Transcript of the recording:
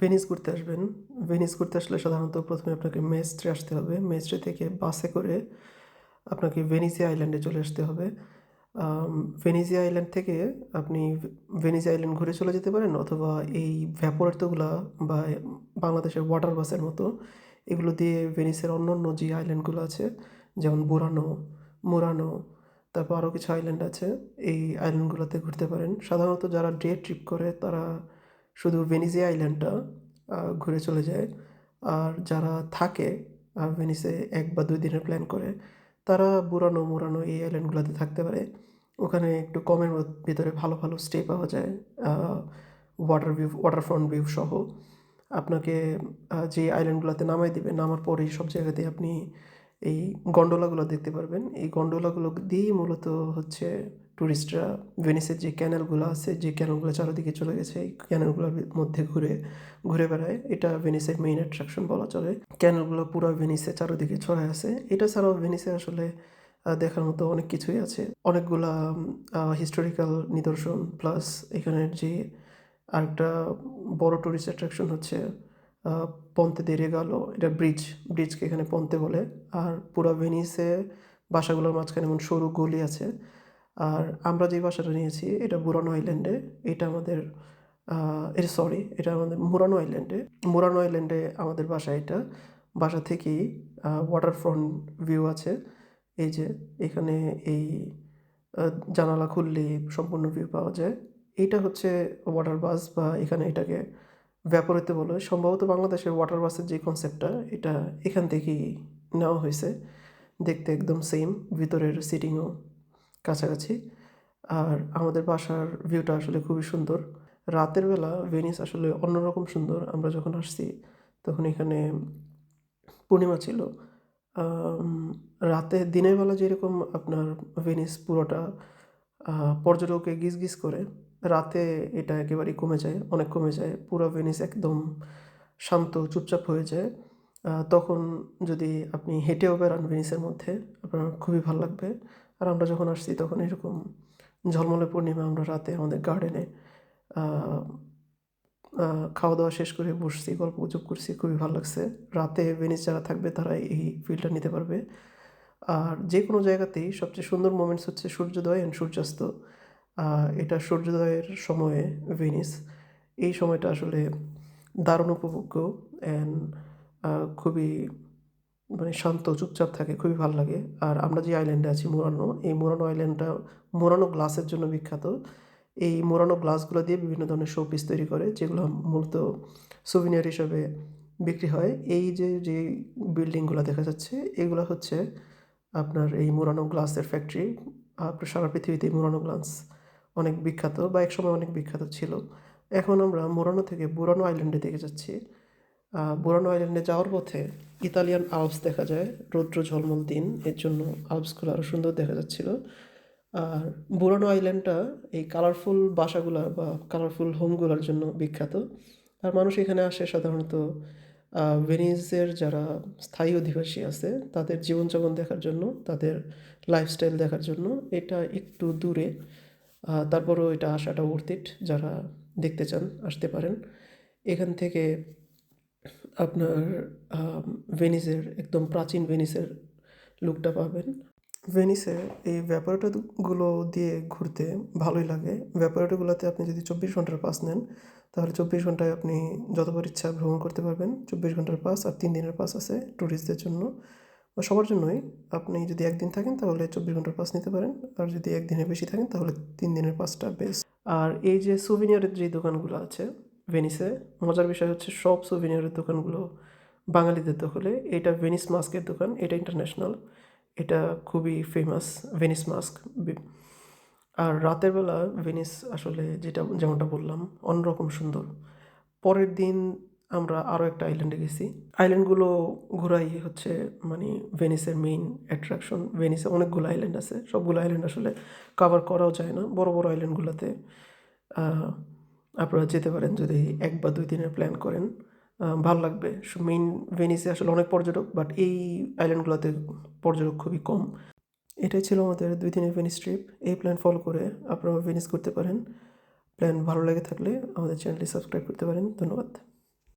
Venice ঘুরতে আসবেন Venice ঘুরতে আসলে সাধারণত প্রথমে আপনাকে মেস্ট্রে আসতে হবে। মেস্ট্রে থেকে বাসে করে আপনাকে ভেনিসিয়া আইল্যান্ডে চলে আসতে হবে। ভেনিসিয়া আইল্যান্ড থেকে আপনি ভেনিসিয়া আইল্যান্ড ঘুরে চলে যেতে পারেন, অথবা এই ভ্যাপোরেটোগুলা বা বাংলাদেশের ওয়াটার বাসের মতো, এগুলো দিয়ে ভেনিসের অন্য অন্য যে আইল্যান্ডগুলো আছে, যেমন বুরানো মোরানো তারপর আরও কিছু আইল্যান্ড আছে, এই আইল্যান্ডগুলোতে ঘুরতে পারেন। সাধারণত যারা ডে ট্রিপ করে, তারা শুধু ভেনিসে আইল্যান্ডটা ঘুরে চলে যায়। আর যারা থাকে ভেনিসে এক বা দুই দিনের প্ল্যান করে, তারা বুড়ানো মুরানো এই আইল্যান্ডগুলোতে থাকতে পারে। ওখানে একটু কমের ভিতরে ভালো ভালো স্টে পাওয়া যায়। ওয়াটার ভিউ ওয়াটারফ্রন্ট ভিউ সহ। আপনাকে যে আইল্যান্ডগুলোতে নামাই দেবে, নামার পরেই সব জায়গাতে আপনি এই গন্ডোলাগুলো দেখতে পারবেন। এই গন্ডোলাগুলো দিয়েই মূলত হচ্ছে ট্যুরিস্টরা ভেনিসের যে ক্যানেলগুলো আছে, যে ক্যানেলগুলো চারিদিকে চলে গেছে, এই ক্যানেলগুলোর মধ্যে ঘুরে ঘুরে বেড়ায়। এটা ভেনিসের মেইন অ্যাট্রাকশন বলা চলে। ক্যানেলগুলো পুরো ভেনিসে চারিদিকে ছড়ায় আছে। এটা ছাড়াও ভেনিসে আসলে দেখার মতো অনেক কিছুই আছে। অনেকগুলা হিস্টোরিক্যাল নিদর্শন প্লাস এখানের যে আরেকটা বড় টুরিস্ট অ্যাট্রাকশন হচ্ছে পন্তে দে গেল। এটা ব্রিজ, ব্রিজকে এখানে পন্তে বলে। আর পুরো ভেনিসে বাসাগুলোর মাঝখানে এমন সরু গলি আছে। আর আমরা যে বাসাটা নিয়েছি, এটা বুরানো আইল্যান্ডে। এটা আমাদের এটা সরি এটা আমাদের মুরানো আইল্যান্ডে। মুরানো আইল্যান্ডে আমাদের বাসা এটা। বাসা থেকেই ওয়াটার ওয়াটারফ্রন্ট ভিউ আছে। এই যে, এখানে এই জানালা খুললেই সম্পূর্ণ ভিউ পাওয়া যায়। এইটা হচ্ছে ওয়াটার বাস বা এখানে এটাকে ভ্যাপোরেতে বলে সম্ভবত বাংলাদেশের ওয়াটার বাসের যে কনসেপ্টটা এটা এখান থেকেই নেওয়া হয়েছে। দেখতে একদম সেম ভিতরের সিটিংও কাছাকাছি। আর আমাদের বাসার ভিউটা আসলে খুবই সুন্দর। রাতের বেলা ভেনিস আসলে অন্যরকম সুন্দর। আমরা যখন আসছি তখন এখানে পূর্ণিমা ছিল। রাতে দিনের বেলা যেরকম আপনার ভেনিস পুরোটা আহ, পর্যটককে গিজ গিজ করে রাতে এটা একেবারেই কমে যায়, অনেক কমে যায়। পুরো ভেনিস একদম শান্ত, চুপচাপ হয়ে যায়। তখন যদি আপনি হেঁটেও বেড়ান ভেনিসের মধ্যে, আপনার খুবই ভালো লাগবে। আর আমরা যখন আসছি, তখন এরকম ঝলমলে পূর্ণিমা, আমরা রাতে আমাদের গার্ডেনে খাওয়া দাওয়া শেষ করে বসছি, গল্প গুজব করছি, খুবই ভালো লাগছে। রাতে ভেনিস যারা থাকবে তারা এই ফিলটা নিতে পারবে। আর যে কোনো জায়গাতেই সবচেয়ে সুন্দর মোমেন্টস হচ্ছে সূর্যোদয় অ্যান্ড সূর্যাস্ত। এটা সূর্যোদয়ের সময়ে ভেনিস। এই সময়টা আসলে দারুণ উপভোগ্য অ্যান্ড খুবই মানে শান্ত, চুপচাপ থাকে, খুবই ভালো লাগে। আর আমরা যে আইল্যান্ডে আছি মোরানো এই মোরানো আইল্যান্ডটা মোরানো গ্লাসের জন্য বিখ্যাত। এই মোরানো গ্লাসগুলো দিয়ে বিভিন্ন ধরনের শোপিস তৈরি করে, যেগুলো মূলত সুভিনিয়ার হিসাবে বিক্রি হয়। এই যে যে বিল্ডিংগুলো দেখা যাচ্ছে, এগুলো হচ্ছে আপনার এই মোরানো গ্লাসের ফ্যাক্টরি আপনার সারা পৃথিবীতে মোরানো গ্লাস অনেক বিখ্যাত বা একসময় অনেক বিখ্যাত ছিল। এখন আমরা মোরানো থেকে বুরানো আইল্যান্ডে দিকে যাচ্ছি। বুরানো আইল্যান্ডে যাওয়ার পথে ইতালিয়ান আলপস দেখা যায়, রৌদ্র ঝলমল দিন, এর জন্য আলপসগুলো আরও সুন্দর দেখা যাচ্ছিল। আর বুরানো আইল্যান্ডটা এই কালারফুল বাসাগুলো বা কালারফুল হোমগুলোর জন্য বিখ্যাত। আর মানুষ এখানে আসে সাধারণত ভেনিসের যারা স্থায়ী অধিবাসী আছে, তাদের জীবনযাপন দেখার জন্য, তাদের লাইফস্টাইল দেখার জন্য। এটা একটু দূরে। তারপরেও এটা আসাটা ওর্থ যারা দেখতে চান, আসতে পারেন। এখান থেকে আপনার ভেনিসের একদম প্রাচীন ভেনিসের লুকটা পাবেন। ভেনিসে এই ভ্যাপারেটরগুলো দিয়ে ঘুরতে ভালোই লাগে। ভ্যাপারেটরগুলোতে আপনি যদি চব্বিশ ঘণ্টার পাস নেন, তাহলে চব্বিশ ঘন্টায় আপনি যতবার ইচ্ছা ভ্রমণ করতে পারবেন। চব্বিশ ঘণ্টার পাস আর তিন দিনের পাস আছে ট্যুরিস্টদের জন্য। সবার জন্যই আপনি যদি একদিন থাকেন তাহলে চব্বিশ ঘণ্টার পাস নিতে পারেন। আর যদি একদিনের বেশি থাকেন তাহলে তিন দিনের পাসটা বেস্ট আর এই যে সুভিনিয়ারের যে দোকানগুলো আছে ভেনিসে মজার বিষয় হচ্ছে সব সুভিনিয়ারের দোকানগুলো বাঙালিদের দখলে। এটা ভেনিস মাস্কের দোকান, এটা ইন্টারন্যাশনাল এটা খুবই ফেমাস ভেনিস মাস্ক আর রাতের বেলা ভেনিস আসলে যেটা, যেমনটা বললাম, অন্যরকম সুন্দর। পরের দিন আমরা আরও একটা আইল্যান্ডে গেছি। আইল্যান্ডগুলো ঘোরাই হচ্ছে মানে ভেনিসের মেইন অ্যাট্রাকশন ভেনিসে অনেকগুলো আইল্যান্ড আছে। সবগুলো আইল্যান্ড আসলে কভার করাও যায় না। বড় বড় আইল্যান্ডগুলোতে আপনারা যেতে পারেন যদি এক বা দুই দিনের প্ল্যান করেন। ভালো লাগবে। মেইন ভেনিসে আসলে অনেক পর্যটক বাট এই আইল্যান্ডগুলোতে পর্যটক খুবই কম। এটাই ছিল আমাদের দুই দিনের ভেনিস ট্রিপ এই প্ল্যান ফলো করে আপনারা ভেনিস করতে পারেন। প্ল্যান ভালো লেগে থাকলে আমাদের চ্যানেলটি সাবস্ক্রাইব করতে পারেন। ধন্যবাদ।